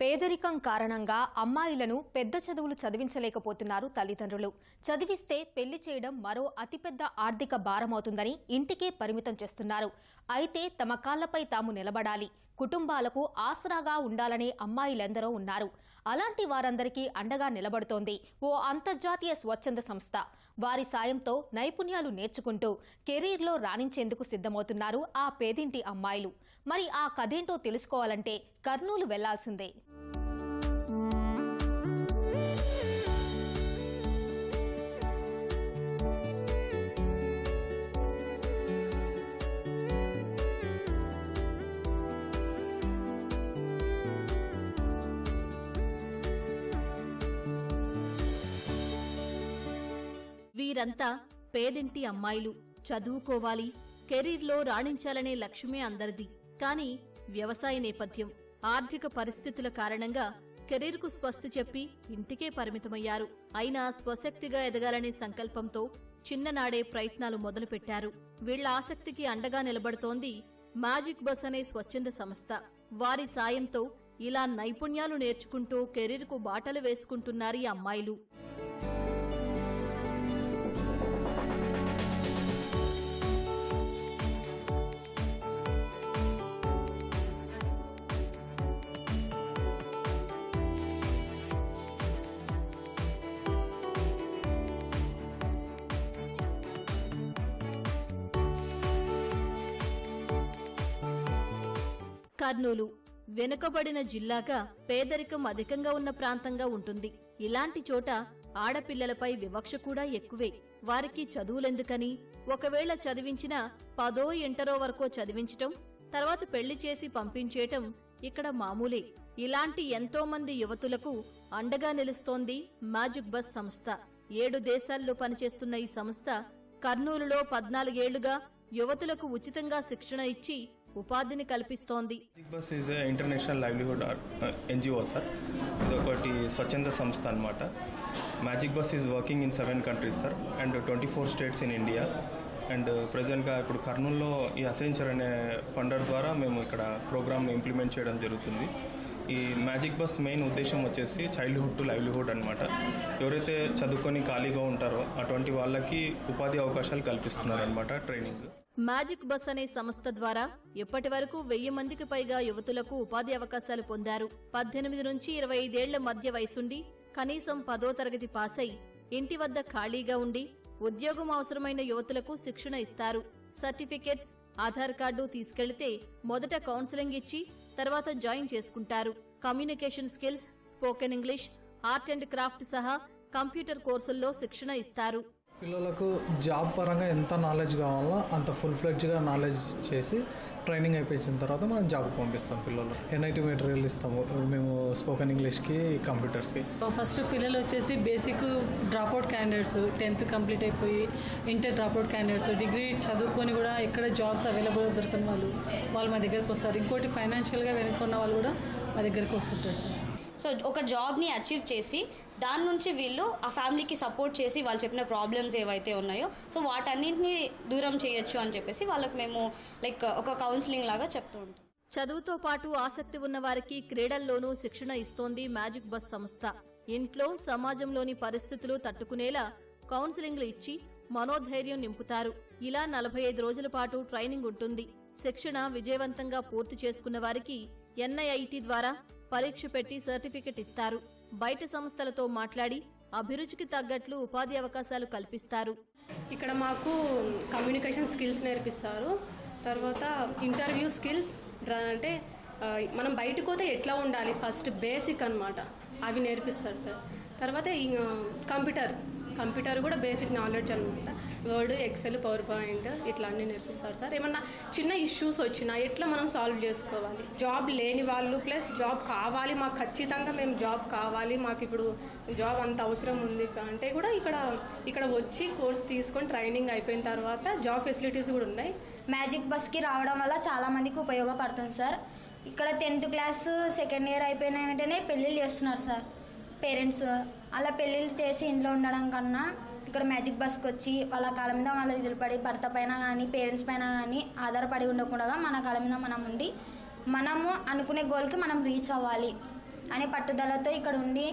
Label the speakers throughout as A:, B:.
A: పేదరికం కారణంగా అమ్మాయిలను పెద్ద చదువులు చదివించలేకపోతున్నారు తల్లిదండ్రులు. చదివిస్తే పెళ్ళి చేయడం మరో అతిపెద్ద ఆర్థిక భారమవుతుందని ఇంటికే పరిమితం చేస్తున్నారు. అయితే తమ కాళ్ళపై తాము నిలబడాలి. కుటుంబాలకు ఆసరాగా ఉండాలనే అమ్మాయిలెందరో ఉన్నారు. అలాంటి వారందరికీ అండగా నిలబడుతోంది ఓ అంతర్జాతీయ స్వచ్ఛంద సంస్థ. వారి సాయంతో నైపుణ్యాలు నేర్చుకుంటూ కెరీర్లో రాణించేందుకు సిద్ధమవుతున్నారు ఆ పేదింటి అమ్మాయిలు. మరి ఆ కథేంటో తెలుసుకోవాలంటే కర్నూలు వెళ్ళాల్సిందే.
B: వీరంతా పేదింటి అమ్మాయిలు చదువుకోవాలి కెరీర్లో రాణించాలనే లక్ష్యమే అందరిది. కాని వ్యవసాయ నేపథ్యం ఆర్థిక పరిస్థితుల కారణంగా కెరీర్కు స్వస్తి చెప్పి ఇంటికే పరిమితమయ్యారు. అయినా స్వశక్తిగా ఎదగాలనే సంకల్పంతో చిన్ననాడే ప్రయత్నాలు మొదలుపెట్టారు. వీళ్ళ ఆసక్తికి అండగా నిలబడుతోంది మ్యాజిక్ బస్ అనే స్వచ్ఛంద సంస్థ. వారి సాయంతో ఇలా నైపుణ్యాలు నేర్చుకుంటూ కెరీర్కు బాటలు వేసుకుంటున్నారు ఈ అమ్మాయిలు. కర్నూలు. వెనుకబడిన జిల్లాగా పేదరికం అధికంగా ఉన్న ప్రాంతంగా ఉంటుంది. ఇలాంటి చోట ఆడపిల్లలపై వివక్ష కూడా ఎక్కువే. వారికి చదువులెందుకని? ఒకవేళ చదివించినా పదో ఇంటరో వరకో చదివించటం తర్వాత పెళ్ళి చేసి పంపించేయటం ఇక్కడ మామూలే. ఇలాంటి ఎంతో మంది యువతులకు అండగా నిలుస్తోంది మ్యాజిక్ బస్ సంస్థ. ఏడు దేశాల్లో పనిచేస్తున్న ఈ సంస్థ కర్నూలులో పద్నాలుగేళ్ళుగా యువతులకు ఉచితంగా శిక్షణ ఇచ్చి ఉపాధిని కల్పిస్తోంది.
C: Bus is international livelihood NGO sir. ఇది ఒకటి స్వచ్ఛంద సంస్థ అనమాట magic bus is working in seven countries sir. And twenty four states in India and ప్రజెంట్గా ఇప్పుడు కర్నూల్లో ఈ అసెంచర్ అనే ఫండర్ ద్వారా మేము ఇక్కడ ప్రోగ్రామ్ని ఇంప్లిమెంట్ చేయడం జరుగుతుంది. ఈ మ్యాజిక్ బస్ మెయిన్ ఉద్దేశం వచ్చేసి చైల్డ్హుడ్ టు లైవ్లీహుడ్ అనమాట ఎవరైతే చదువుకొని ఖాళీగా ఉంటారో అటువంటి వాళ్ళకి ఉపాధి అవకాశాలు కల్పిస్తున్నారు అనమాట ట్రైనింగ్.
B: మ్యాజిక్ బస్ అనే సంస్థ ద్వారా ఇప్పటి వరకు వెయ్యి మందికి పైగా యువతులకు ఉపాధి అవకాశాలు పొందారు. పద్దెనిమిది నుంచి ఇరవై ఐదేళ్ళ మధ్య వయసుండి కనీసం పదో తరగతి పాసై ఇంటి వద్ద ఖాళీగా ఉండి ఉద్యోగం అవసరమైన యువతులకు శిక్షణ ఇస్తారు. సర్టిఫికెట్స్ ఆధార్ కార్డు తీసుకెళ్తే మొదట కౌన్సిలింగ్ ఇచ్చి తర్వాత జాయిన్ చేసుకుంటారు. Communication skills spoken English art and craft సహా కంప్యూటర్ కోర్సుల్లో శిక్షణ ఇస్తారు.
D: పిల్లలకు జాబ్ పరంగా ఎంత నాలెడ్జ్ కావాలో అంత ఫుల్ ఫ్లెడ్జ్గా నాలెడ్జ్ చేసి ట్రైనింగ్ అయిపోయిన తర్వాత మనం జాబ్కి పంపిస్తాం పిల్లలు. ఎన్ఐటి మెటీరియల్ ఇస్తాము మేము స్పోకెన్ ఇంగ్లీష్కి కంప్యూటర్స్కి
E: ఫస్ట్ పిల్లలు వచ్చేసి basic dropout candidates tenth complete అయిపోయి ఇంటర్ డ్రాప్అవుట్ క్యాండిడేట్స్ డిగ్రీ చదువుకొని కూడా ఎక్కడ జాబ్స్ అవైలబుల్ దొరకని వాళ్ళు వాళ్ళు మా దగ్గరకు వస్తారు. ఇంకోటి ఫైనాన్షియల్గా వెనుకున్న వాళ్ళు కూడా మా దగ్గరకు వస్తుంటారు సార్
F: సో ఒక జాబ్ని అచీవ్ చేసి దాని నుంచి వీళ్ళు ఆ ఫ్యామిలీకి సపోర్ట్ చేసి వాళ్ళు చెప్పిన ప్రాబ్లమ్స్ ఏవైతే ఉన్నాయో సో వాటన్నింటినీ దూరం చేయొచ్చు అని చెప్పేసి వాళ్ళకి మేము లైక్ ఒక కౌన్సిలింగ్ లాగా చెప్తూ ఉంటాం.
B: చదువుతో పాటు ఆసక్తి ఉన్న వారికి క్రీడల్లోనూ శిక్షణ ఇస్తోంది మ్యాజిక్ బస్ సంస్థ. ఇంట్లో సమాజంలోని పరిస్థితులు తట్టుకునేలా కౌన్సిలింగ్లు ఇచ్చి మనోధైర్యం నింపుతారు. ఇలా నలభై ఐదు రోజుల పాటు ట్రైనింగ్ ఉంటుంది. శిక్షణ విజయవంతంగా పూర్తి చేసుకున్న వారికి ఎన్ఐఐటి ద్వారా పరీక్ష పెట్టి సర్టిఫికెట్ ఇస్తారు. బయట సంస్థలతో మాట్లాడి అభిరుచికి తగ్గట్లు ఉపాధి అవకాశాలు కల్పిస్తారు.
G: ఇక్కడ మాకు కమ్యూనికేషన్ స్కిల్స్ నేర్పిస్తారు. తర్వాత ఇంటర్వ్యూ స్కిల్స్ అంటే మనం బయటకు పోతే ఎట్లా ఉండాలి? ఫస్ట్ బేసిక్ అన్నమాట. అవి నేర్పిస్తారు సార్. తర్వాత కంప్యూటర్. కంప్యూటర్ కూడా బేసిక్ నాలెడ్జ్ అనమాట వర్డ్ ఎక్సెల్ పవర్ పాయింట్ ఇట్లా అన్నీ నేర్పిస్తారు సార్. ఏమన్నా చిన్న ఇష్యూస్ వచ్చినా ఎట్లా మనం సాల్వ్ చేసుకోవాలి? జాబ్ లేని వాళ్ళు ప్లస్ జాబ్ కావాలి మాకు ఖచ్చితంగా మేము జాబ్ కావాలి మాకు ఇప్పుడు జాబ్ అంత అవసరం ఉంది అంటే కూడా ఇక్కడ ఇక్కడ వచ్చి కోర్స్ తీసుకొని ట్రైనింగ్ అయిపోయిన తర్వాత జాబ్ ఫెసిలిటీస్ కూడా ఉన్నాయి.
H: మ్యాజిక్ బస్కి రావడం వల్ల చాలామందికి ఉపయోగపడుతుంది సార్. ఇక్కడ టెన్త్ క్లాస్ సెకండ్ ఇయర్ అయిపోయిన వెంటనే పెళ్ళిళ్ళు చేస్తున్నారు సార్. పేరెంట్స్ అలా పెళ్ళిళ్ళు చేసి ఇంట్లో ఉండడం కన్నా ఇక్కడ మ్యాజిక్ బస్కి వచ్చి వాళ్ళ కాళ్ళ మీద వాళ్ళు నిలబడి భర్త పైన కానీ పేరెంట్స్ పైన కానీ ఆధారపడి ఉండకుండా మన కాళ్ళ మీద మనం ఉండి మనము అనుకునే గోల్కి మనం రీచ్ అవ్వాలి అనే పట్టుదలతో ఇక్కడ ఉండి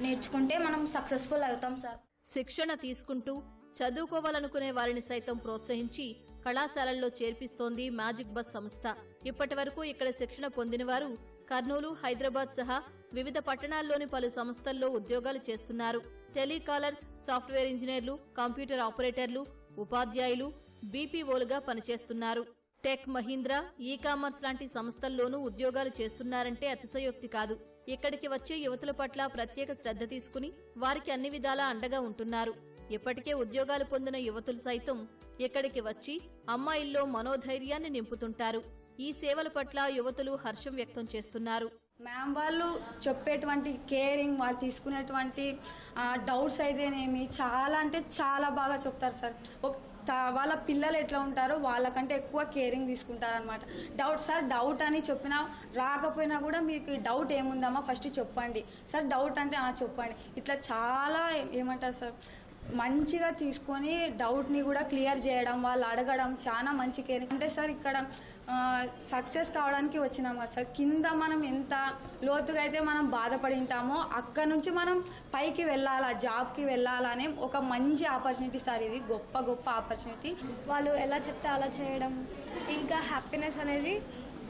H: నేర్చుకుంటే మనం సక్సెస్ఫుల్ అవుతాం సార్.
B: శిక్షణ తీసుకుంటూ చదువుకోవాలనుకునే వారిని సైతం ప్రోత్సహించి కళాశాలల్లో చేర్పిస్తోంది మ్యాజిక్ బస్ సంస్థ. ఇప్పటి వరకు ఇక్కడ శిక్షణ పొందిన వారు కర్నూలు హైదరాబాద్ సహా వివిధ పట్టణాల్లోని పలు సంస్థల్లో ఉద్యోగాలు చేస్తున్నారు. టెలికాలర్స్ సాఫ్ట్వేర్ ఇంజనీర్లు కంప్యూటర్ ఆపరేటర్లు ఉపాధ్యాయులు బీపీఓలుగా పనిచేస్తున్నారు. టెక్ మహీంద్రా ఈ కామర్స్ లాంటి సంస్థల్లోనూ ఉద్యోగాలు చేస్తున్నారంటే అతిశయోక్తి కాదు. ఇక్కడికి వచ్చే యువతుల పట్ల ప్రత్యేక శ్రద్ధ తీసుకుని వారికి అన్ని విధాలా అండగా ఉంటున్నారు. ఇప్పటికే ఉద్యోగాలు పొందిన యువతులు సైతం ఇక్కడికి వచ్చి అమ్మాయిల్లో మనోధైర్యాన్ని నింపుతుంటారు. ఈ సేవల పట్ల యువతులు హర్షం వ్యక్తం చేస్తున్నారు.
I: మ్యామ్ వాళ్ళు చెప్పేటువంటి కేరింగ్ వాళ్ళు తీసుకునేటువంటి డౌట్స్ అయితేనేమి చాలా అంటే చాలా బాగా చెప్తారు సార్. వాళ్ళ పిల్లలు ఎట్లా ఉంటారో వాళ్ళకంటే ఎక్కువ కేరింగ్ తీసుకుంటారు అనమాట డౌట్ సార్ డౌట్ అని చెప్పినా రాకపోయినా కూడా మీకు డౌట్ ఏముందమ్మా ఫస్ట్ చెప్పండి. సార్ డౌట్ అంటే చెప్పండి. ఇట్లా చాలా ఏమంటారు సార్ మంచిగా తీసుకొని డౌట్ని కూడా క్లియర్ చేయడం వాళ్ళు అడగడం చాలా మంచి కేర్. అంటే సార్ ఇక్కడ సక్సెస్ కావడానికి వచ్చినాం కదా సార్. కింద మనం ఎంత లోతుగా అయితే మనం బాధపడి ఉంటామో అక్కడ నుంచి మనం పైకి వెళ్ళాలా జాబ్కి వెళ్ళాలనే ఒక మంచి ఆపర్చునిటీ సార్ ఇది. గొప్ప గొప్ప ఆపర్చునిటీ.
J: వాళ్ళు ఎలా చెప్తే అలా చేయడం. ఇంకా హ్యాపీనెస్ అనేది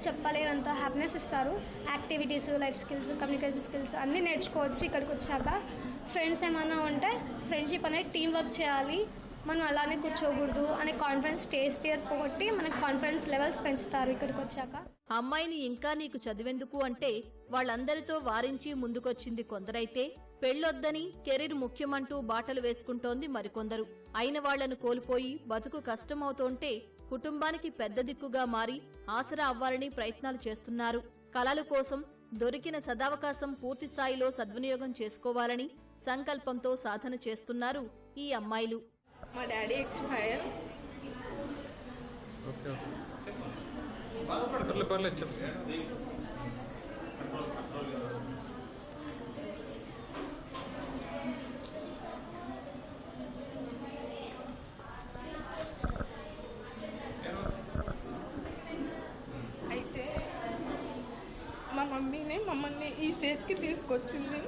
J: చెప్పలేనంత హ్యాపీనెస్ ఇస్తారు. Activities life skills communication skills అన్నీ నేర్చుకోవచ్చు ఇక్కడికి వచ్చాక. ఫ్రెండ్స్ ఏమైనా ఉంటే ఫ్రెండ్షిప్ అనేది టీం వర్క్ చేయాలి. మనం అలానే కూర్చోకూడదు అనే కాన్ఫిడెన్స్ స్టేజ్ ఫియర్ పోగొట్టి మనకి కాన్ఫిడెన్స్ లెవెల్స్ పెంచుతారు ఇక్కడికి వచ్చాక.
B: అమ్మాయిని ఇంకా నీకు చదివెందుకు అంటే వాళ్ళందరితో వారించి ముందుకొచ్చింది కొందరైతే పెళ్ళొద్దని కెరీర్ ముఖ్యమంటూ బాటలు వేసుకుంటోంది మరికొందరు. అయిన వాళ్ళను కోల్పోయి బతుకు కష్టమవుతోంటే కుటుంబానికి పెద్ద దిక్కుగా మారి ఆసరా అవ్వాలని ప్రయత్నాలు చేస్తున్నారు. కలలు కోసం దొరికిన సదావకాశం పూర్తి స్థాయిలో సద్వినియోగం చేసుకోవాలని సంకల్పంతో సాధన చేస్తున్నారు ఈ అమ్మాయిలు.
I: మా డాడీ ఎక్స్పైర్.
D: పర్లేదు పర్లేదు
K: మమ్మల్ని ఈ స్టేజ్కి తీసుకొచ్చింది.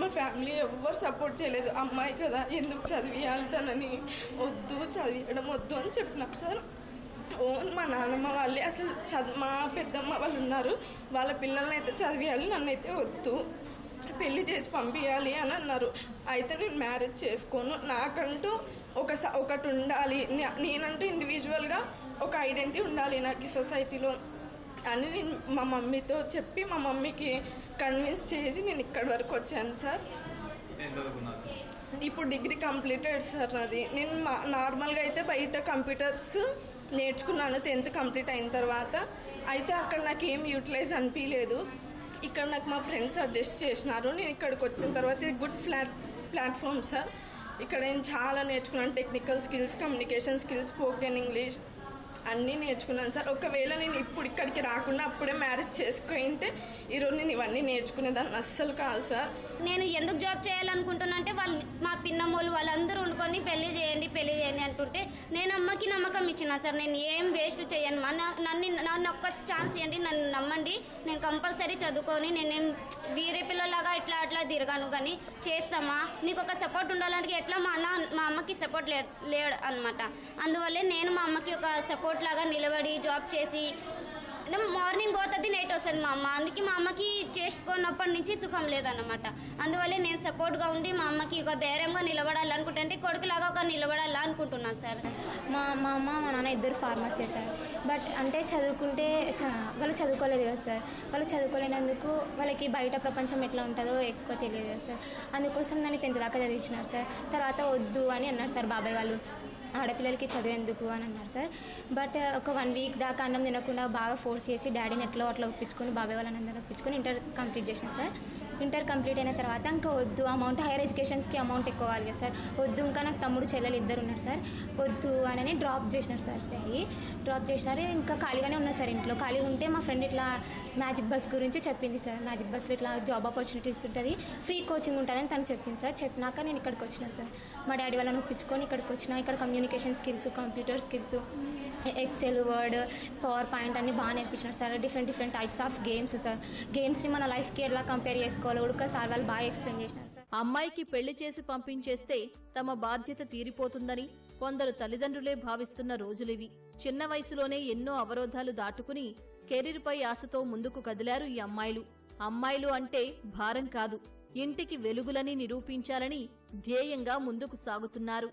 K: మా ఫ్యామిలీ ఎవ్వరు సపోర్ట్ చేయలేదు. అమ్మాయి కదా ఎందుకు చదివియాలి తనని వద్దు చదివియడం వద్దు అని చెప్పినారు సార్. ఓన్ మా నాన్నమ్మ వాళ్ళే అసలు చదువు మా పెద్దమ్మ వాళ్ళు ఉన్నారు. వాళ్ళ పిల్లల్ని అయితే చదివియాలి నన్నైతే వద్దు. పెళ్ళి చేసి పంపించాలి అని అన్నారు. అయితే నేను మ్యారేజ్ చేసుకోను. నాకంటూ ఒక స- ఒకటి ఉండాలి. నేనంటూ ఇండివిజువల్గా ఒక ఐడెంటిటీ ఉండాలి నాకు ఈ సొసైటీలో అని నేను మా మమ్మీతో చెప్పి మా మమ్మీకి కన్విన్స్ చేసి నేను ఇక్కడి వరకు వచ్చాను సార్. ఇప్పుడు డిగ్రీ కంప్లీటెడ్ సార్ నాది. నేను మా నార్మల్గా అయితే బయట కంప్యూటర్స్ నేర్చుకున్నాను టెన్త్ కంప్లీట్ అయిన తర్వాత. అయితే అక్కడ నాకు ఏం యూటిలైజ్ అనిపించలేదు ఇక్కడ నాకు మా ఫ్రెండ్స్ సజెస్ట్ చేసినారు. నేను ఇక్కడికి వచ్చిన తర్వాత ఇది గుడ్ ఫ్లాట్ ప్లాట్ఫామ్ సార్. ఇక్కడ నేను చాలా నేర్చుకున్నాను technical skills communication skills spoken English అన్నీ నేర్చుకున్నాను సార్. ఒకవేళ నేను ఇప్పుడు ఇక్కడికి రాకుండా అప్పుడే మ్యారేజ్ చేసుకుంటే ఈరోజు నేను ఇవన్నీ నేర్చుకునేదాన్ని అస్సలు కాదు సార్.
H: నేను ఎందుకు జాబ్ చేయాలనుకుంటున్నా అంటే వాళ్ళు మా పిన్నమ్మోళ్ళు వాళ్ళందరూ వండుకొని పెళ్ళి చేయండి పెళ్ళి చేయండి అంటుంటే నేను అమ్మకి నమ్మకం ఇచ్చిన సార్. నేను ఏం వేస్ట్ చేయను. మా నా- నన్ను నన్ను ఒక్క ఛాన్స్ ఇవ్వండి నన్ను నమ్మండి. నేను కంపల్సరీ చదువుకొని నేనేం వీరే పిల్లలాగా ఇట్లా అట్లా తిరగాను కానీ చేస్తామా? నీకు ఒక సపోర్ట్ ఉండాలంటే ఎట్లా మా అన్న మా అమ్మకి సపోర్ట్ లే లేడు అనమాట అందువల్లే నేను మా అమ్మకి ఒక సపోర్ట్ లాగా నిలబడి జాబ్ చేసి మార్నింగ్ పోతుంది నైట్ వస్తుంది మా అమ్మ. అందుకే మా అమ్మకి చేసుకున్నప్పటి నుంచి సుఖం లేదన్నమాట. అందువల్లే నేను సపోర్ట్గా ఉండి మా అమ్మకి ఒక ధైర్యంగా నిలబడాలి కొడుకులాగా ఒక నిలబడాలి అనుకుంటున్నాను సార్.
J: మా మా అమ్మ మా నాన్న ఇద్దరు ఫార్మర్సే సార్. బట్ అంటే చదువుకుంటే చ- వాళ్ళు చదువుకోలేదు కదా సార్. వాళ్ళు చదువుకోలేనందుకు వాళ్ళకి బయట ప్రపంచం ఎట్లా ఉంటుందో ఎక్కువ తెలియదు కదా సార్. అందుకోసం నన్ను టెన్త్ దాకా చదివించినారు సార్. తర్వాత వద్దు అని అన్నారు సార్ బాబాయ్ వాళ్ళు. ఆడపిల్లలకి చదివేందుకు అని అన్నారు సార్. బట్ ఒక వన్ వీక్ దాకా అన్నం తినకుండా బాగా ఫోర్స్ చేసి డాడీని ఎట్లా అట్లా ఒప్పించుకొని బాబాయ్ వాళ్ళని అందరూ ఒప్పించుకొని ఇంటర్ కంప్లీట్ చేసిన సార్. ఇంటర్ కంప్లీట్ అయిన తర్వాత ఇంకా వద్దు అమౌంట్ హైయర్ ఎడ్యుకేషన్స్కి అమౌంట్ ఎక్కువ కావాలి కదా సార్. వద్దు ఇంకా నాకు తమ్ముడు చెల్లెలు ఇద్దరు ఉన్నారు సార్. వద్దు అని డ్రాప్ చేసినారు సార్ డాడీ. డ్రాప్ చేసినారు ఇంకా ఖాళీగానే ఉన్నారు సార్ ఇంట్లో. ఖాళీగా ఉంటే మా ఫ్రెండ్ ఇట్లా మ్యాజిక్ బస్ గురించి చెప్పింది సార్. మ్యాజిక్ బస్లో ఇట్లా జాబ్ ఆపర్చునిటీస్ ఉంటుంది ఫ్రీ కోచింగ్ ఉంటుందని తను చెప్పింది సార్. చెప్పినాక నేను ఇక్కడికి వచ్చిన సార్. మా డాడీ వాళ్ళని ఒప్పించుకొని ఇక్కడికి వచ్చిన ఇక్కడ communication skills computer skills Excel Word PowerPoint అన్ని బాగా నేర్పించారు sir. Different different types of games sir గేమ్స్ని మన లైఫ్కి ఎలా కంపేర్ చేసుకోవాలో ఉడక సార్ వాళ్ళు బాగా ఎక్స్ప్లెయిన్ చేసినారు సార్.
B: అమ్మాయికి పెళ్ళి చేసి పంపించేస్తే తమ బాధ్యత తీరిపోతుందని కొందరు తల్లిదండ్రులే భావిస్తున్న రోజులివి చిన్న వయసులోనే ఎన్నో అవరోధాలు దాటుకుని కెరీర్పై ఆశతో ముందుకు కదిలారు ఈ అమ్మాయిలు. అమ్మాయిలు అంటే భారం కాదు. ఇంటికి వెలుగులని నిరూపించాలని ధ్యేయంగా ముందుకు సాగుతున్నారు.